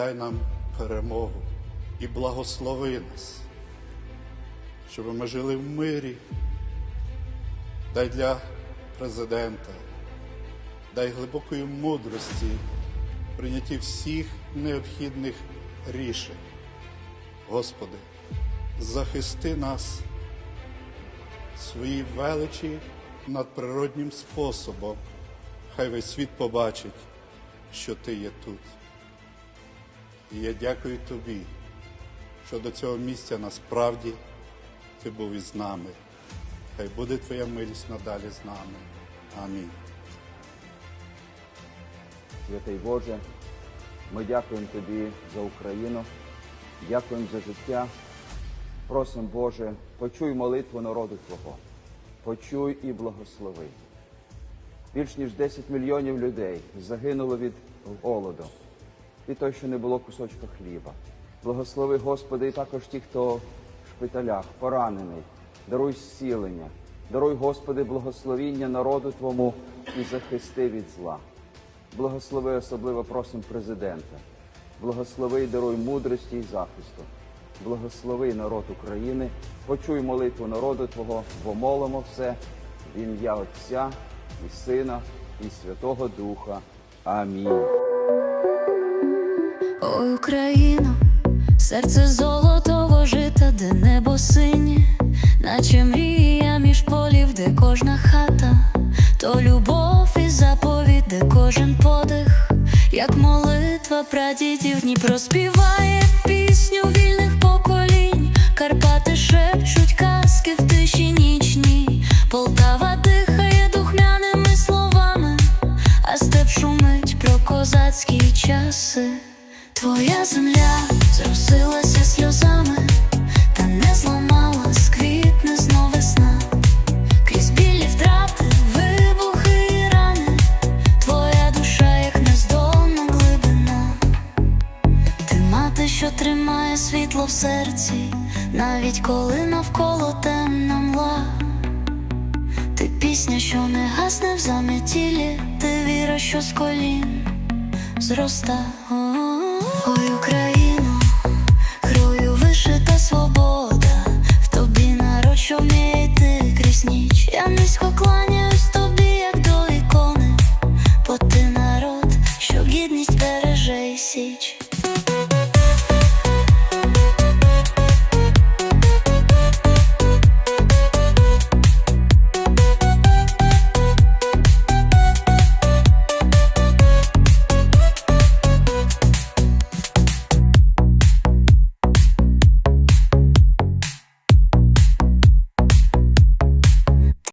дай нам перемогу і благослови нас, щоб ми жили в мирі. Дай для президента, дай глибокої мудрості в прийнятті всіх необхідних рішень. Господи, захисти нас своїй величі надприроднім способом. Хай весь світ побачить, що Ти є тут. І я дякую Тобі, що до цього місця насправді Ти був із нами. Хай буде Твоя милість надалі з нами. Амінь. Святий Боже, ми дякуємо Тобі за Україну, дякуємо за життя. Просимо, Боже, почуй молитву народу Твого, почуй і благослови. Більш ніж 10 мільйонів людей загинуло від голоду, від того, що не було кусочка хліба. Благослови, Господи, і також ті, хто в шпиталях, поранений, даруй зцілення, даруй, Господи, благословіння народу Твому і захисти від зла. Благослови особливо просим президента. Благослови і даруй мудрості і захисту. Благослови народ України. Почуй молитву народу Твого, бо молимо все в ім'я Отця і Сина, і Святого Духа. Амінь. Ой, Україно, серце золотого жита, де небо синє, наче мрія між полів, де кожна хата, то любов і заповідь, де кожен подих, як молитва прадідів Дніпро співає пісню вільних поколінь, Карпати шепчуть казки в тиші нічній, Полтава дихає духмяними словами, а степ шумить про козацькі часи. Твоя земля зросилася сльозами, та не зламала, сквітне знов весна. Крізь білі втрати, вибухи і рани, твоя душа, як нездолна глибина. Ти мати, що тримає світло в серці, навіть коли навколо темна мла. Ти пісня, що не гасне в заметілі, ти віра, що з колін зроста. Ой, Україна.